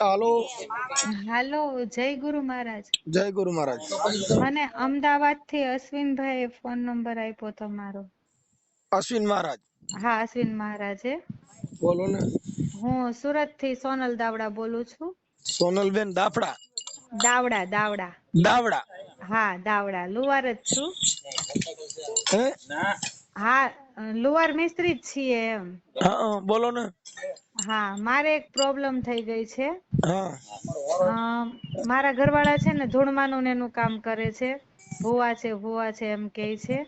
હાલો. હાલો જય ગુરુ મહારાજ. જય ગુરુ મહારાજ. મને અમદાવાદથી અશ્વિનભાઈ ફોન નંબર આપ્યો તમારો અશ્વિન મહારાજ. હા અશ્વિન મહારાજે. બોલો ને. હું સુરતથી સોનલ દાવડા બોલું છું. સોનલબેન દાફડા. દાવડા દાવડા. દાવડા. હા દાવડા લુવાર જ છું હા લુવાર મિસ્ત્રી જ છીએ એમ. હા બોલો ને. હા મારે એક પ્રોબ્લેમ થઈ ગઈ છે. હા. મારા ઘરવાળા છે ને ધૂળમાનું ને એનું કામ કરે છે. ભૂવા છે ભૂવા છે એમ કે છે.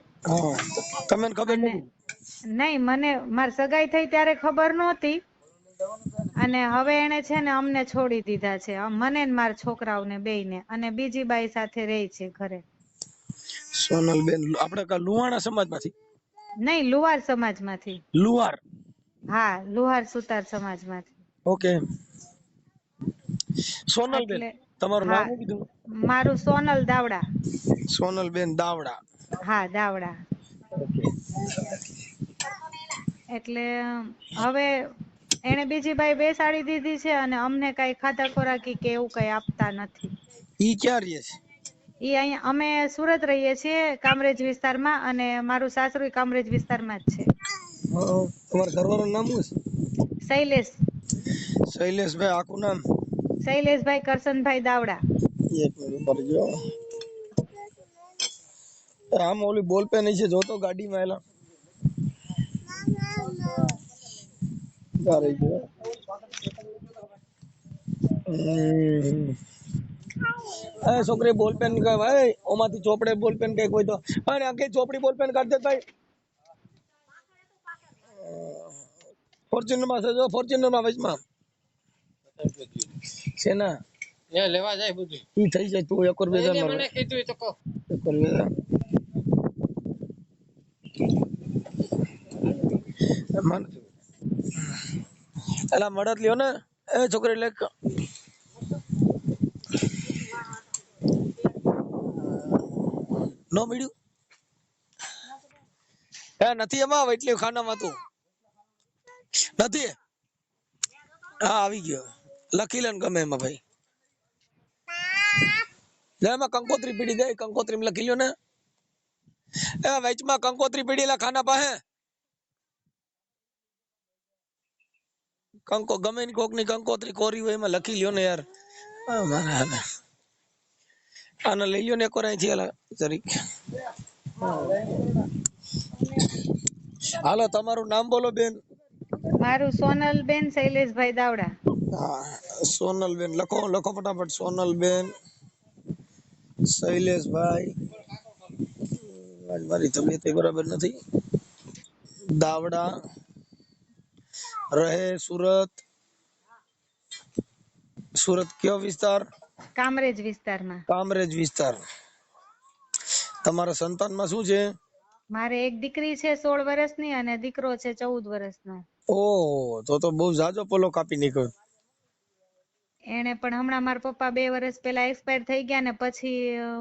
તમને ખબર નહીં મને મારી સગાઈ થઈ ત્યારે ખબર નહોતી. અને હવે એને છે ને અમને છોડી દીધા છે. મને ને મારા છોકરાઓને બેયને. અને બીજી બાઈ સાથે રહે છે ઘરે. સોનલબેન આપણે લુહાણા સમાજમાંથી નહીં લુહાર સમાજમાંથી. લુહાર? હા લુહાર સુતાર સમાજમાંથી. ઓકે. સોનલબેન તમારું નામ કીધું? મારું સોનલ દાવડા. સોનલબેન દાવડા. હા દાવડા. એટલે હવે એને બીજી ભાઈ બેસાડી દીધી છે અને અમને કઈ ખાધા ખોરાકી કે એવું કઈ આપતા નથી. ઈ ક્યાં રહે છે? ઈ અહીંયા અમે સુરત રહીએ છીએ કામરેજ વિસ્તારમાં અને મારું સાસરું કામરેજ વિસ્તારમાં જ છે. તમારા ઘરવાળાનું નામ શું છે? શૈલેષ. શૈલેષભાઈ આખું નામ? શૈલેષભાઈ કરશનભાઈ દાવડા. એક મિનિટ ઊભા રહેજો આમ ઓલી બોલ નહીં છે જોતો ગાડીમાં એલા ગાડી હમ. એ છોકરી બોલ પેન કે ભાઈ ઓમાંથી ચોપડે બોલ પેન કંઈક હોય તો. અને આખી ચોપડી બોલ પેન કાઢ દે ભાઈ. ફોર્ચ્યુનરમાં જો ફોર્ચ્યુનરમાં વચમાં. છે ના? એ લેવા જાય બધું. ઈ થઈ જાય તું એક રૂપિયા એને મારો. મને કીધું એ તો કહો. એક બેજા મન એલા મડત લ્યો ને. એ છોકરી લે નો મળ્યું? નથી એમાં? એટલે ખાનામાં તું. નથી? હા, આવી ગયો. લખી લે ગમે એમાં ભાઈ. લે કંકોત્રી પીડી દે. કંકોત્રી લખી લ્યો ને. એ, વેચમાં કંકોત્રી પીડી લા ખાના પાસે. કંકો, ગમે ની કોકની કંકોત્રી કોરી હોય એમાં લખી લ્યો ને યાર. આને લઈ લ્યો ને એક વાર અહીંથી હાલા. જરીક હાલો તમારું નામ બોલો બેન. મારું સોનલબેન શૈલેષભાઈ દાવડા. હા સોનલબેન. લખો લખો ફટાફટ. સોનલબેન શૈલેષભાઈ. મારી તબિયત બરાબર નથી. દાવડા. રહે સુરત. સુરત કયો વિસ્તાર? કામરેજ વિસ્તારમાં. કામરેજ વિસ્તાર. તમારા સંતાનમાં શું છે? મારે એક દીકરી છે સોળ વર્ષની અને દીકરો છે ચૌદ વર્ષનો. ઓહો તો તો બહુ જાજો પોલો કાપી નીકળ્યો. એને પણ હમણાં મારા પપ્પા બે વર્ષ પહેલા એક્સપાયર થઈ ગયા ને પછી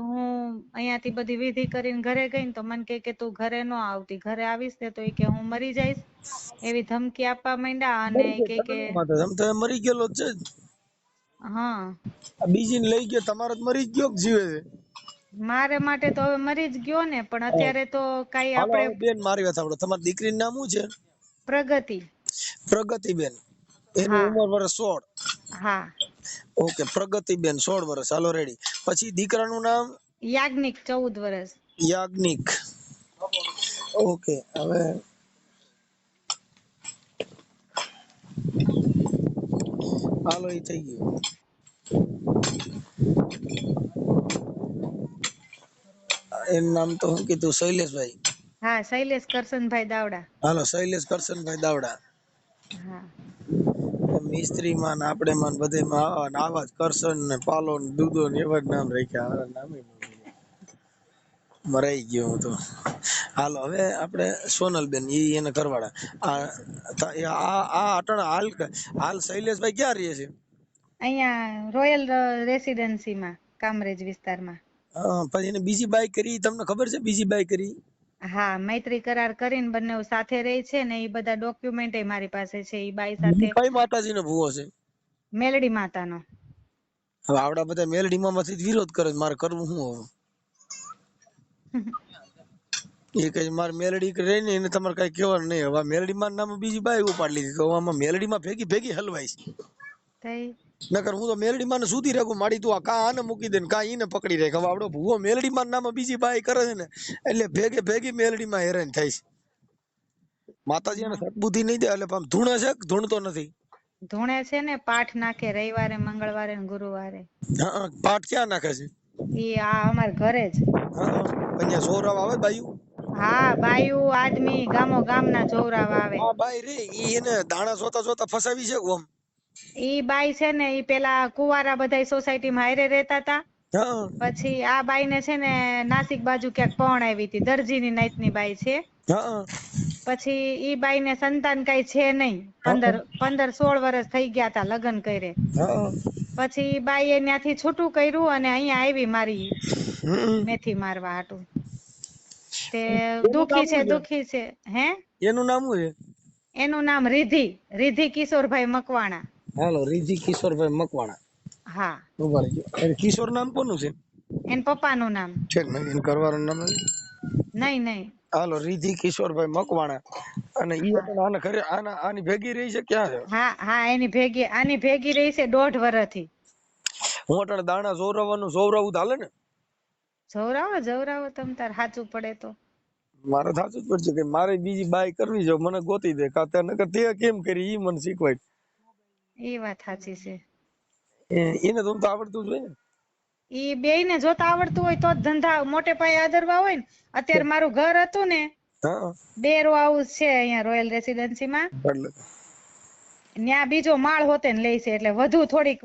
હું અહીંયાથી બધી વિધિ કરીને ઘરે ગઈ ને તો મને કહે કે તું ઘરે ન આવતી. ઘરે આવીશ ને તો એ કે હું મરી જઈશ. એવી ધમકી આપવા માંડ્યા અને કે કે મરી ગયેલો છે. હા. આ બીજીને લઈ ગયો તમારો મરી જ ગયો જીવે છે? મારે માટે તો હવે મરી જ ગયો ને પણ અત્યારે તો કઈ આપણે બેન મારી વાત સાંભળો. તમારી દીકરીનું નામ શું છે? પ્રગતિ. પ્રગતિબેન. એની હા. ઉંમર વર્ષ સોળ. હા. ઓકે પ્રગતિબેન સોળ વર્ષ. હાલો રેડી. પછી દીકરાનું નામ? યાજ્ઞિક ચૌદ વર્ષ. યાજ્ઞિક. ઓકે હવે હાલો એ થઈ ગયું એનું નામ તો શું કીધું શૈલેષભાઈ. હા શૈલેષ કરશનભાઈ દાવડા. હાલો શૈલેષ કરશનભાઈ દાવડા. હા. મિસ્ત્રી માં ને આપણે માં બધે માં આવા જ કરશન ને પાલો ને દૂધો ને એવા જ નામ રાખ્યા. નામે. મરાઈ ગયો હું તો હાલો હવે આપણે સોનલબેન ઈ એને ઘરવાળા. આ આ અટણ હાલ હાલ શૈલેષભાઈ ક્યાં રહે છે? અહીંયા રોયલ રેસિડેન્સીમાં કામરેજ વિસ્તારમાં. પછી એને બીજી બાઈ કરી તમને ખબર છે બીજી બાઈ કરી? હા મૈત્રી કરાર કરીને બંને સાથે રહે છે ને એ બધા ડોક્યુમેન્ટ મારી પાસે છે એ બાઈ સાથે. કઈ માતાજી નો ભૂવો છે? મેલડી માતાનો. હવે આવડા બધા મેલડીમાં માંથી વિરોધ કરે મારે કરવું શું હવે? એ કહે માર મેલડી રહી ને એને તમારે કઈ કહેવાનું નહીં હવે મેલડી માં નામ બીજી બાઈ ઉપાડી લીધી તો આમાં મેલડીમાં ભેગી ભેગી હલવાય છે. નકર હું તો મેલડી માં સુધી રાખું માડી તું આ કા આને મૂકી દે ને કા ઈને પકડી રાખ. હવે આવડો ભૂવો મેલડીમાં નામ બીજી બાઈ કરે છે ને એટલે ભેગે ભેગી મેલડી માં હેરાન થાય છે. માતાજી એને સદબુદ્ધિ નહીં દે એટલે આમ ધૂણે છે ધૂણતો નથી? ધૂણે છે ને પાઠ નાખે રવિવારે મંગળવારે ને ગુરુવારે. હા પાઠ ક્યાં નાખે છે? ઈ આ અમાર ઘરે જ. હા અહીંયા સોરાવ આવે બાયું? હા બાયું આદમી ગામો ગામના જોવરાવ આવે. આ બાઈ રે. ઈ એને દાણા જોતા જોતા ફસાવી છે ઓમ ઈ બાઈ છે ને ઈ પેલા કુવારા બધાય સોસાયટીમાં હારે રહેતા હતા પછી આ બાઈને છે ને નાસિક બાજુ ક્યાંક પણ આવી હતી દરજીની નાતની બાઈ છે. હા પછી ઈ બાઈને સંતાન કઈ છે નહીં પંદર પંદર સોળ વર્ષ થઈ ગયા તા લગ્ન કરે હા. પછી બાઈ બાઈએ ત્યાંથી છૂટું કર્યું અને અહીંયા આવી મારી મેથી મારવા હાટું. તે દુખી છે દુખી છે. હે? એનું નામ શું છે? એનું નામ રિધિ રિધિ કિશોરભાઈ મકવાણા. હાલો રિધિ કિશોરભાઈ મકવાણા. હા. ઊભા રહેજો. કિશોર નામ કોનું છે? એન પપ્પાનું નામ. છે ને એને કરવાનું નામ નહીં નહીં. હાલો રીધી કિશોરભાઈ મકવાણા. અને ઈ પણ આને ઘરે આના આની ભેગી રહી છે ક્યાં છે? હા હા એની ભેગી આની ભેગી રહી છે દોઢ વર્ષથી હું અટાણે દાણા જોરવવાનું જોવરાવું હાલે ને? જવરાવો જવરાવો તમ તાર સાચું પડે તો. મારે સાચું જ પડશે કે મારે બીજી બાય કરવી છે મને ગોતી દે. કાતે નકર તે કેમ કરી ઈ મને શીખવાય એ વાત સાચી છે. એને તો આવડતું જ હોય ને. ઈ બેય ને જોતા આવડતું હોય તો જ ધંધા મોટે પાયે આદરવા હોય ને અત્યારે મારું ઘર હતું ને બે રો હાઉસ છે અહીંયા રોયલ રેસિડેન્સી માં એટલે બીજો માળ હોતે ને લે છે એટલે વધુ થોડીક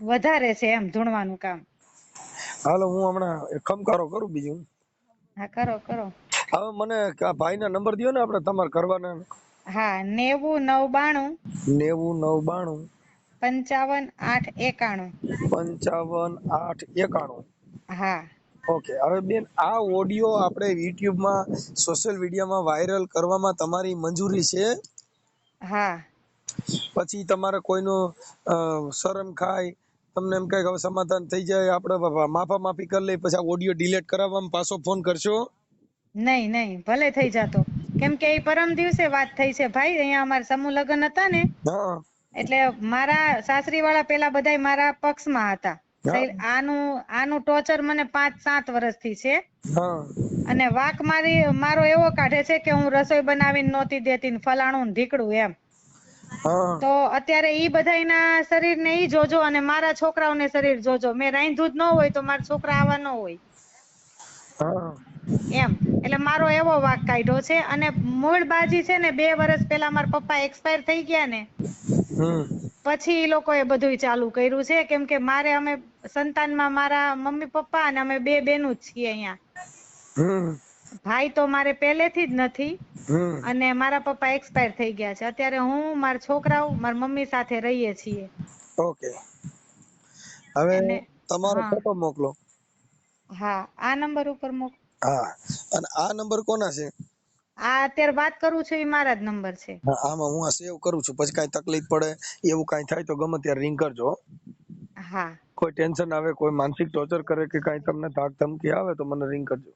વધારે છે એમ ધૂણવાનું કામ. હાલો હું હમણાં ખમકારો કરું બીજું. હા કરો કરો. હવે મને ભાઈ ના નંબર દયો ને આપણે તમારે કરવાના. હા નેવું નવ બાણું. નેવું નવ બાણું. પંચાવન આઠ એકાણું. પંચાવન આઠ એકાણું. હા. ઓકે હવે બેન આ ઓડિયો આપણે YouTube માં સોશિયલ મીડિયામાં વાયરલ કરવામાં તમારી મંજૂરી છે? હા. પછી તમારે કોઈનો શરમ ખાય તમને એમ કઈ હવે સમાધાન થઈ જાય આપણે માફા માફી કરી લઈ પછી આ ઓડિયો ડિલીટ કરાવવામાં પાછો ફોન કરશો? નહીં નહીં ભલે થઈ જાતો. કેમ કે એ પરમ દિવસે વાત થઈ છે. ભાઈ અહીંયા અમારા સમૂહ લગ્ન હતા ને? હા. એટલે મારા સાસરી વાળા પેલા બધા મારા પક્ષમાં હતા. આનું આનું ટોર્ચર મને પાંચ સાત વર્ષથી છે. અને વાક મારી મારો એવો કાઢે છે કે હું રસોઈ બનાવીને નહોતી દેતી ફલાણું ને ઢીકડું એમ. તો અત્યારે ઈ બધાના શરીર ને ઈ જોજો અને મારા છોકરાઓને શરીર જોજો. મેં રાંધ્યું જ ન હોય તો મારા છોકરા આવા ન હોય. એમ. એટલે મારો એવો વાક કાઢ્યો છે અને મૂળ બાજી છે ને બે વર્ષ પહેલા મારા પપ્પા એક્સપાયર થઈ ગયા ને પછી ઈ લોકોએ બધું ચાલુ કર્યું છે. કેમ કે મારે અમે સંતાનમાં મારા મમ્મી પપ્પા અને અમે બે બેનું જ છીએ અહીંયા. ભાઈ તો મારે પહેલેથી જ નથી અને મારા પપ્પા એક્સપાયર થઈ ગયા છે. અત્યારે હું મારા છોકરાઓ મારા મમ્મી સાથે રહીએ છીએ. ઓકે. હવે તમારો ફોટો મોકલો. હા આ નંબર ઉપર મોકલો હા. અને આ નંબર કોના છે? આ અત્યારે વાત કરું છું એ મારા જ નંબર છે. આમાં હું આ સેવ કરું છું. પછી કાંઈ તકલીફ પડે એવું કાંઈ થાય તો ગમે ત્યારે રિંગ કરજો હા. કોઈ ટેન્શન આવે કોઈ માનસિક ટોર્ચર કરે કે કાંઈ તમને ધાક ધમકી આવે તો મને રિંગ કરજો.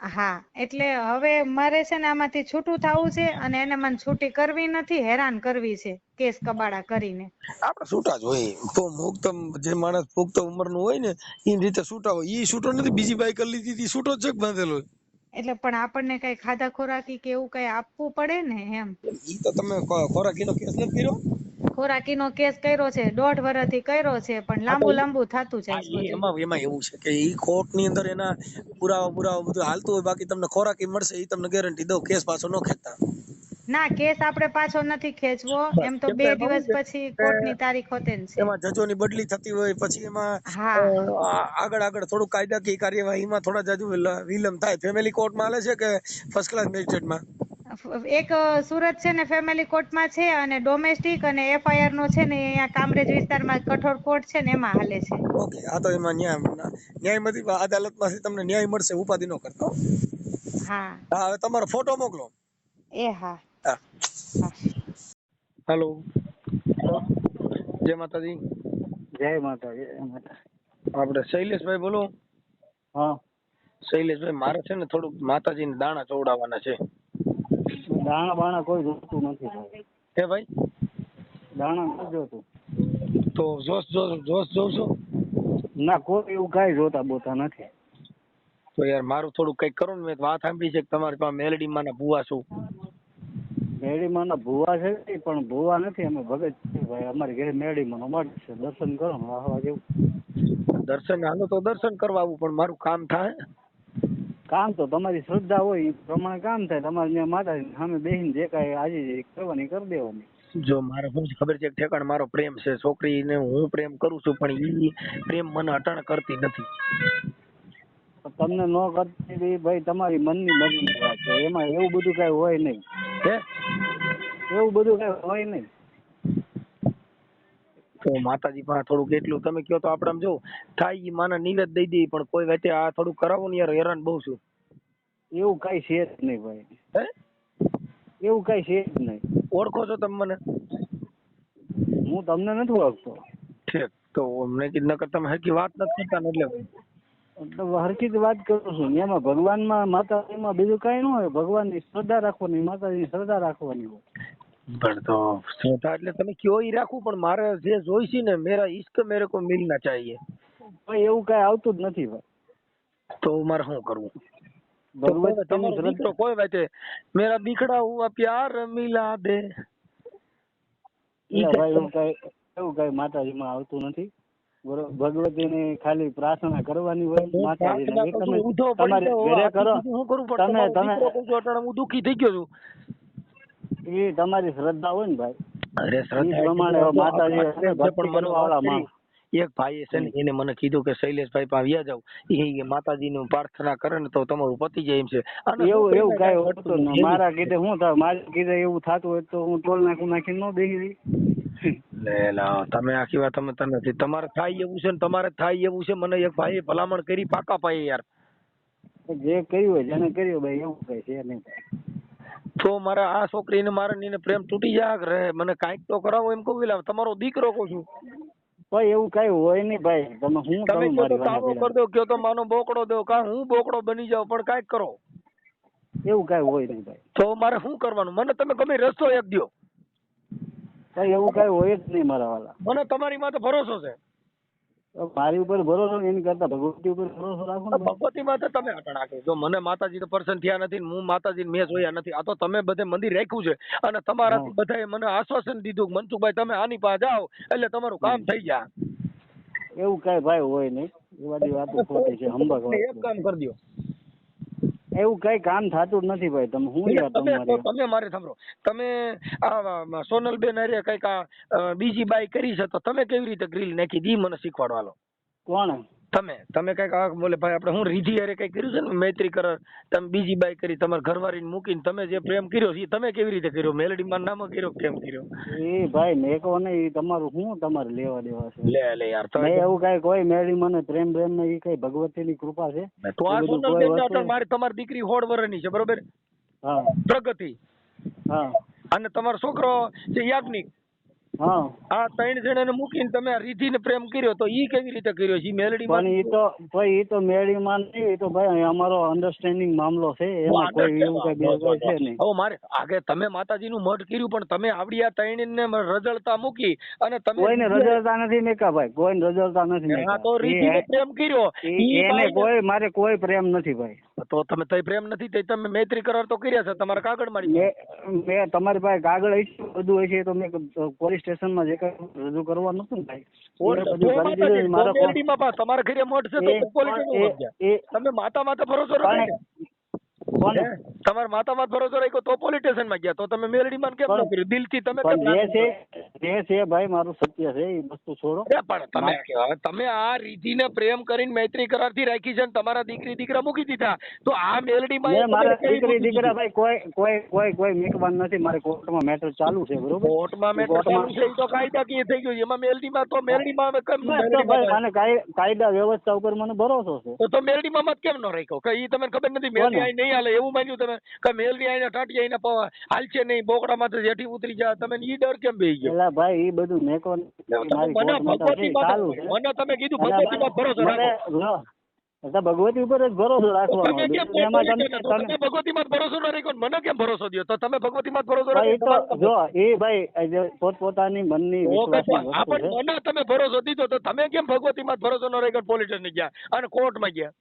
હા એટલે હવે મારે છે ને આમાંથી છૂટું થવું છે અને એને મને છૂટી કરવી નથી હેરાન કરવી છે કેસ કબાડા કરીને. આપણે છૂટા જ હોય તો મુક્ત જે માણસ પુખ્ત ઉંમરનું હોય ને એ રીતે છૂટા હોય. એ છૂટો નથી બીજી બાઈક લીધી હતી છૂટો જ હોય બાંધેલો એટલે પણ આપણને કઈ ખાધા ખોરાકી કે એવું કઈ આપવું પડે ને એમ? ઈ તો તમે ખોરાકીનો કેસ નથી કર્યો? ખોરાકીનો કેસ કર્યો છે દોઢ વર્ષથી કર્યો છે પણ લાંબુ લાંબુ થતું જાય છે એમાં એમાં એવું છે કે ઈ કોર્ટની અંદર એના પુરાવા પુરાવા બધું હાલતું હોય બાકી તમને ખોરાકી મળશે ઈ તમને ગેરંટી દઉં કેસ પાછો ન ખેંચતા. ના કેસ આપણે પાછો નથી ખેંચવો. એમ તો બે દિવસ પછી કોર્ટની તારીખ હોતે છે. એમાં જજોની બદલી થતી હોય પછી એમાં આગળ આગળ થોડું કાયદાકીય કાર્યવાહીમાં થોડા જજુ વિલંબ થાય. ફેમિલી કોર્ટમાં હાલે છે કે ફર્સ્ટ ક્લાસ મેજિસ્ટ્રેટમાં એક સુરત છે ને ફેમિલી કોર્ટમાં છે અને ડોમેસ્ટિક અને એફઆઈઆર નો છે ને અહીંયા કામરેજ વિસ્તારમાં કઠોર કોર્ટ છે ને એમાં હાલે છે. ઓકે આ તો એમાં ન્યાય ન્યાયમતી અદાલતમાંથી તમને ન્યાય મળશે ઉપાધિ નો કરતો હા. હા હવે તમારો ફોટો મોકલો. એ હા. હેલો જય માતાજી. જય માતા જય માતા આપણે શૈલેષભાઈ બોલો. હા. શૈલેષભાઈ મારે છે ને થોડુંક માતાજીને દાણા ચોવડાવવાના છે. દાણા બાણા કોઈ જોતું નથી હે ભાઈ? દાણા નથી જોતું. તો જોશ જોશ જોશ જોશો? ના કોઈ એવું કાંઈ જોતા બોતા નથી. તો યાર મારું થોડું કંઈક કરો ને મેં વાત સાંભળી છે કે તમારી પાસે મેલડી માં ભૂવા છું. મેડીમાના ભૂવા છે પણ ભૂવા નથી અમે ભગત છીએ ભાઈ. અમારી ઘરે મેડીમાનો મઠ છે. દર્શન કરો ને વાહવા જેવું. દર્શન હાલો તો દર્શન કરવા આવું પણ મારું કામ થાય? કામ તો તમારી શ્રદ્ધા હોય એ પ્રમાણે કામ થાય. તમારે ત્યાં માતાજી સામે બેહીને જે કાંઈ આજે કરવાની કરી દેવાની. જો મારે શું ખબર છે ઠેકાણ મારો પ્રેમ છે. છોકરીને હું પ્રેમ કરું છું પણ એ પ્રેમ મને અટાણ કરતી નથી. તમને ન કરતી ભાઈ તમારી મનની મરજીની વાત છે. એમાં એવું બધું કઈ હોય નહીં. હે? એવું બધું કઈ હોય નહીં. તો માતાજી પાસે થોડુંક એટલું તમે કયો તો આપણે આમ જો થાય ઈ માના નિવેદ દઈ દઈ પણ કોઈ વેતે આ થોડું કરાવો ને યાર હેરાન બહુ છું. એવું કઈ છે જ નહીં ભાઈ. હે? એવું કઈ છે જ નહીં. ઓળખો છો તમે મને? હું તમને નથી ઓળખતો. ઠીક. તો મેં કીધું નકર તમે હરકી વાત નથી કરતા ને એટલે હરખી જ વાત કરું છું. એમાં ભગવાનમાં માતાજીમાં બીજું કાંઈ ન હોય. ભગવાનની શ્રદ્ધા રાખવાની માતાજીની શ્રદ્ધા રાખવાની હોય. પણ તો શ્રદ્ધા એટલે તમે કયો ઈ રાખું પણ મારે જે જોઈ છે ને મેરા ઈશ્ક મેરે કો મિલના ચાહીએ. ભાઈ એવું કાંઈ આવતું જ નથી ભાઈ. તો મારે શું કરવું? ભગવાન તમે તમારો દીકરો કોઈ વાતે મેરા બીખડા હુઆ પ્યાર મિલા દે. એવું કાંઈ એવું કાંઈ માતાજીમાં આવતું નથી. ભગવતીની ખાલી પ્રાર્થના કરવાની હોય માતાજીને તમારી ઘરે કરો. તમે તમે હું દુઃખી થઈ ગયો છું. એ તમારી શ્રદ્ધા હોય ને ભાઈ. અરે શ્રદ્ધા પ્રમાણે માતાજી આપણે હશે, છે ભક્તિ કરવાવાળા વાત એક ભાઈ છે ને એને મને કીધું કે શૈલેષભાઈ પાસે વ્યા જાવ એ માતાજીનું પ્રાર્થના કરે ને તો તમારું પતિ જાય એમ છે. એવું એવું કાંઈ હોતું મારા કીધે હું થાય મારા કીધે એવું થતું હોય તો હું ટોલ નાખું નાખીને ન બેસી લે તમે આખી વાત તમે તને નથી. તમારે થાય એવું છે ને તમારે થાય એવું છે. મને એક ભાઈએ ભલામણ કરી પાકા પાયે યાર. જે કર્યું હોય જેને કર્યું ભાઈ એવું કઈ છે નહીં તો મારે આ છોકરીને મારે નીને પ્રેમ તૂટી જાય કે રહે મને કાંઈક તો કરાવો એમ કહું લાવ તમારો દીકરો કહું છું. ભાઈ એવું કઈ હોય નહીં ભાઈ. તમે હું તમે કયો તો તાવો કર દો કયો તો માનો બોકડો દો. કા હું બોકડો બની જાવ પણ કાંઈક કરો. એવું કઈ હોય નહીં ભાઈ. તો મારે શું કરવાનું? મને તમે ગમે રસ્તો એક દ્યો. ભાઈ એવું કઈ હોય જ નહીં મારા વાળા મને તમારી માથે ભરોસો છે. મારી ઉપર ભરોસો એની કરતા ભગવતી ઉપર ભરોસો રાખો ને. ભગવતી માથે તમે અટણ રાખો જો મને માતાજી તો પર્સન થયા નથી ને હું માતાજી મેં જોયા નથી. આ તો તમે બધે મંદિર રાખ્યું છે અને તમારાથી બધા બધાએ મને આશ્વાસન દીધું મનસુખભાઈ તમે આની પાસે જાઓ એટલે તમારું કામ થઈ જાય એવું કઈ ભાઈ હોય નહીં. એ બધી વાતો ખોટી છે હંબક એક કામ કરી દો. એવું કઈ કામ થતું જ નથી ભાઈ. તમે હું યાર તમે તમે મારે સાંભળો. તમે આ સોનલબેન અરે કંઈક બીજી બાઈ કરી છે તો તમે કેવી રીતે ગ્રીલ નાખી દી મને શીખવાડવાલો કોણ? તમે તમે કંઈક આ બોલે ભાઈ આપણે હું રીધી અરે કઈ કર્યું છે ને? મૈત્રી કર તમે બીજી બાઈ કરી તમારા ઘરવાળીને મૂકીને તમે જે પ્રેમ કર્યો છે તમે કેવી રીતે કર્યો? મેલડી માં નામ કર્યો કેમ કર્યો? એ ભાઈ મેકો કહો ને તમારું શું તમારે લેવા દેવા છે? લે લે યાર તમે એવું કઈ કોઈ મેલડી મને પ્રેમ પ્રેમ ને એ કઈ ભગવતી ની કૃપા છે? તો આ ને વસ્તુ- અટલ મારી તમારી દીકરી હોળ વર્ષની છે બરોબર? હા. પ્રગતિ. હા. અને તમારો છોકરો છે યાજ્ઞિક આ ત્રણ જણાને મૂકીને તમે રીધીને પ્રેમ કર્યો તો ઈ કેવી રીતે કર્યો? છે મેલડી માં ઈ તો ભાઈ ઈ તો મેળીમાં નહીં ઈ તો ભાઈ અમારો અન્ડરસ્ટેન્ડિંગ મામલો છે એમાં કોઈ એવું કઈ બે છે નહીં. ઓ મારે આગે તમે માતાજીનું મઢ કર્યું પણ તમે આવડી આ ત્રણેયને રજળતા મૂકી અને તમે કોઈને રજળતા નથી મેકા ભાઈ કોઈને રજળતા નથી મેકા. તો રીધીને પ્રેમ કર્યો એને કોઈ મારે કોઈ પ્રેમ નથી ભાઈ. તો તમે તઈ પ્રેમ નથી તે તમે મૈત્રી કરાર તો કર્યા છે તમારા કાગળ મારી મેં મેં તમારી પાસે કાગળ હશે બધું હશે તો મેં પોલીસ સ્ટેશનમાં જે કઈ રજૂ કરવાનું હતું ભાઈ તમારા ઘરે મોટ છે તો સ્ટેશનમાં તમે માતા માતા ભરોસો રાખો? તમારા માતા માત ભરોસો રાખ્યો તો પોલિટિશિયનમાં ગયા તો તમે મેલડીમાં કેમ ન કર્યું? દિલથી તમે જે છે જે છે ભાઈ મારું સત્ય છે એ વસ્તુ છોડો. પણ તમે તમે આ રીતિને પ્રેમ કરીને મૈત્રી કરારથી રાખી છે તમારા દીકરી દીકરા મૂકી દીધા. તો આ મેલડી માં મારા દીકરી દીકરા ભાઈ કોઈ કોઈ કોઈ કોઈ મેકવાન નથી મારે કોર્ટમાં મેટર ચાલુ છે બરોબર? કોર્ટમાં મેં કોર્ટમાં- ચાલુ છે તો કાયદાકીય થઈ ગયું એમાં એમાં મેલડીમાં તો મેલડી માં કેમ મને કાયદા વ્યવસ્થા ઉપર મને ભરોસો છે. તો મેલડી માં મત કેમ ન રાખ્યો? કે ઈ તમને ખબર નથી મેલડી? નહીં હાલે એવું માન્યું તમે? કે મેલડી આઈને ટાટી આઈને હાલશે નહીં બોકડામાંથી જેઠી ઉતરી જાય તમે ઈ ડર કેમ બેહી ગયો? એલા ભાઈ એ બધું મેકો મને ભગવતી મને તમે કીધું ભગવતી માં ભરોસો રાખો. ભગવતી ઉપર જ ભરોસો રાખવાનો તમે ભગવતી માં ભરોસો ન રાખ્યો મને કેમ ભરોસો દ્યો? તો તમે ભગવતી માં ભરોસો રાખ્યો જો એ ભાઈ પોતપોતાની મનની આપણ મને તમે ભરોસો દીધો તો તમે કેમ ભગવતી માં ભરોસો ન રાખ્યો પોલીસ ગયા? અને કોર્ટમાં ગયા?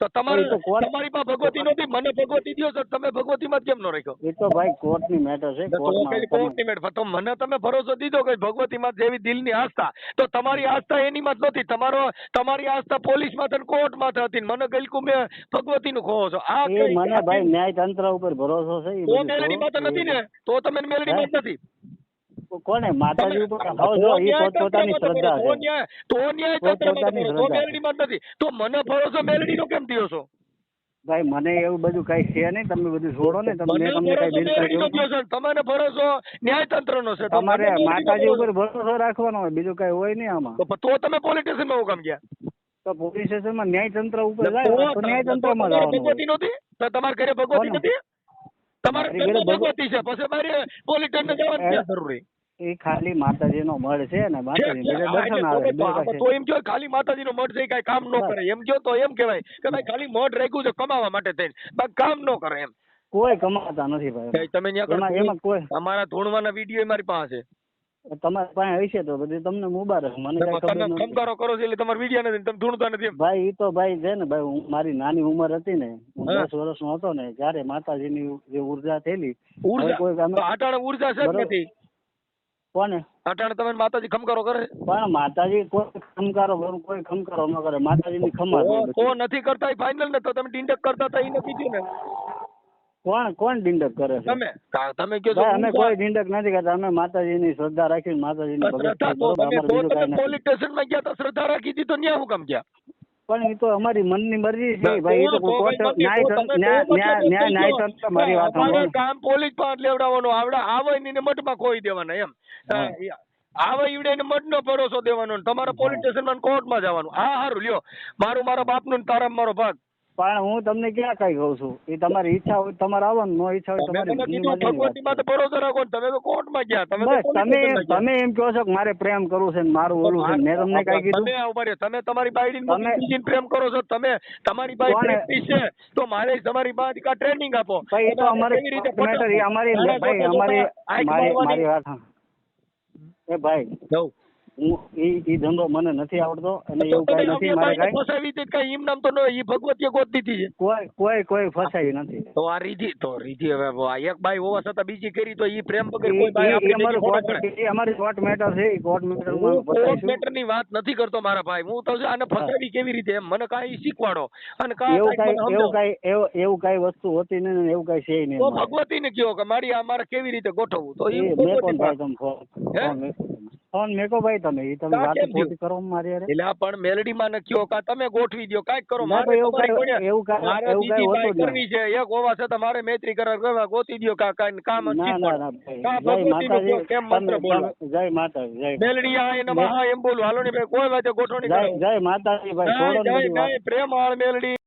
તો તમારે કોર્ટ- તમારી પાસે ભગવતી નથી મને ભગવતી દો સર તમે ભગવતી માં કેમ નો રાખ્યો? એ તો ભાઈ કોર્ટની મેટર છે કોર્ટની પેલી તમે- કોર્ટની મેટ તો મને તમે ભરોસો દીધો કે ભગવતી માં જેવી દિલની આસ્થા. તો તમારી આસ્થા એની માં જ નહોતી. તમારો તમારી આસ્થા પોલીસમાં અને કોર્ટમાં હતી મને ગલકુ મેં ભગવતી નું ખોવો છો. આ મને ભાઈ ન્યાયતંત્ર ઉપર ભરોસો છે એ તો મેલડી માં તો નથી ને? તો તમે મેલડી માં નથી. કોને? માતાજી ઉપર તમે- જો એ પોતપોતાની શ્રદ્ધા છે. તો ન્યાય પોતપોતાની તો. મેલડીમાં નથી. તો મને ભરોસો મેલડી નો કેમ થયો છો? ભાઈ મને એવું બધું કઈ છે નહીં. તમે બધું છોડો ને તમને તમને કઈ બિલ મેલડીનો છે તમને ભરોસો ન્યાયતંત્ર નો છે. તમારે માતાજી ઉપર ભરોસો રાખવાનો હોય બીજું કઈ હોય નહીં આમાં. તો તમે પોલીસ સ્ટેશનમાં હું કામ ગયા તો પોલીસ સ્ટેશનમાં ન્યાયતંત્ર ઉપર જાય તો ન્યાયતંત્રમાં તમારે જવાનું ભગવતી નથી તો તમારા ઘરે ભગવતી નથી તમારે ઘરે ભગવતી છે પછી મારે પોલીસ સ્ટેશન જવાની જરૂરી? એ ખાલી માતાજીનો મઢ છે ને માતાજી દર્શન આવે તો- એમ કયો ખાલી માતાજીનો મઢ છે કઈ કામ નો કરે. એમ કયો તો એમ કહેવાય કે ભાઈ ખાલી મઢ રાખ્યું છે કમાવા માટે થઈને. બાકી કામ નો કરે એમ. કોઈ કમાતા નથી ભાઈ. તમે એમાં કોઈ અમારા ધૂણવાના વીડિયો મારી પાસે. તમારી પાસે હશે તો બધી તમને મુબારક. મને તમે કરો છો એટલે તમારા વીડિયો નથી તમે ધૂણતા નથી ભાઈ ઈ તો ભાઈ છે ને ભાઈ મારી નાની ઉંમર હતી ને હું. દસ વર્ષનો હતો ને ત્યારે માતાજીની જે ઊર્જા થયેલી ઊર્જા? કોઈ આટાણે ઊર્જા છે નથી. કોને? અટાણે તમે માતાજી ખમકારો કરે? પણ માતાજી કોઈ ખમકારો કરું કોઈ ખમકારો ન કરે. માતાજીની ખમા તો- નથી કરતા ફાઇનલ ને તો તમે ડિંડક કરતા હતા એ નથી કીધું ને. કોણ કોણ ડિંડક કરે છે? તમે? તમે કહો છો અમે કોઈ ડિંડક નથી કરતા. અમે માતાજીની શ્રદ્ધા રાખીને માતાજીની ભગત શ્રદ્ધા રાખી માતાજી ની તમે પોલીસ સ્ટેશનમાં ગયા તો શ્રદ્ધા રાખી હતી તો ન્યા હું કામ ગયા? પણ એ તો અમારી મનની મરજી છે ભાઈ એ તો કોર્ટ ન્યાય ન્યાય તંત્ર મારી વાત સાંભળો. કામ પોલીસ પાસે લેવડાવવાનું આવડે આવે ને મઠમાં ખોઈ દેવાના એમ. આવે ઈવડે ને મઠનો ભરોસો દેવાનો ને તમારે પોલીસ સ્ટેશનમાં કોર્ટ કોર્ટમાં જવાનું. હા હારું લ્યો. મારું મારા બાપનું નું તારા મારો ભાગ. પણ હું તમને ક્યાં કઈ કહું છું? એ તમારી ઈચ્છા હોય તમારે આવવાનું નો ઈચ્છા હોય તમે તમારી તમે તો કોર્ટમાં ગયા તમે એમ કહો છો કે મારે પ્રેમ કરવું છે મારું ઓલું છે મેં તમને કઈ કીધું? તમે ઊભા તમે તમારી બાઈડી તમે- પ્રેમ કરો છો તમે તમારી બાઈ છે તો મારે તમારી બાદ કા ટ્રેનિંગ આપો. ભાઈ એ તો અમારે અમારી ભાઈ અમારી મારી મારી વાત એ ભાઈ. હું એ એ ધંધો મને નથી આવડતો અને એવું કઈ નથી મારે કઈ ફસાવી હતી કઈ એમ નામ તો ન ઈ ભગવતીએ ગોત છે? કોઈ કોઈ કોઈ ફસાઈ નથી. તો આ રીધી તો રીધી હવે આ એક બાઈ હોવા છતાં બીજી કરી તો ઈ પ્રેમ વગર કોઈ બાઈ આપણે કોર્ટ થોડા અમારી કોર્ટ મેટર છે કોર્ટ મેટર હું કોર્ટ મેટરની વાત નથી કરતો મારા ભાઈ. હું તો આને ફસાવી કેવી રીતે એમ? મને કાઈ શીખવાડો. અને કાઈ એવું કાઈ એવું કાઈ એવું કાઈ વસ્તુ હોતી નહીં ને એવું કઈ છે નહીં તો અમારે. ભગવતીને કયો કે મારી આ મારે કેવી રીતે ગોઠવવું? તો એ મેં મેકો ભાઈ. તમે ફોન? ફોન મેકો ભાઈ તમે ઈ તમે વાત ખોટી કરો મારી અરે એટલે પણ મેલડી માં કયો કા તમે ગોઠવી દો કાઈક કરો મારે એવું તમારી એવું કાંઈ- મારે કાંઈ બીજી હોતું કરવી છે? એક હોવા છે મારે મૈત્રી કરાર કરવા ગોતી દ્યો કા કાઈ કામ નથી ના ના કેમ મંત્ર બોલો? જય માતાજી જય મેલડી આ એને હા એમ બોલું. હાલો ને ભાઈ કોઈ વાતે ગોઠવણી જય માતાજી ભાઈ પ્રેમ આળ મેલડી.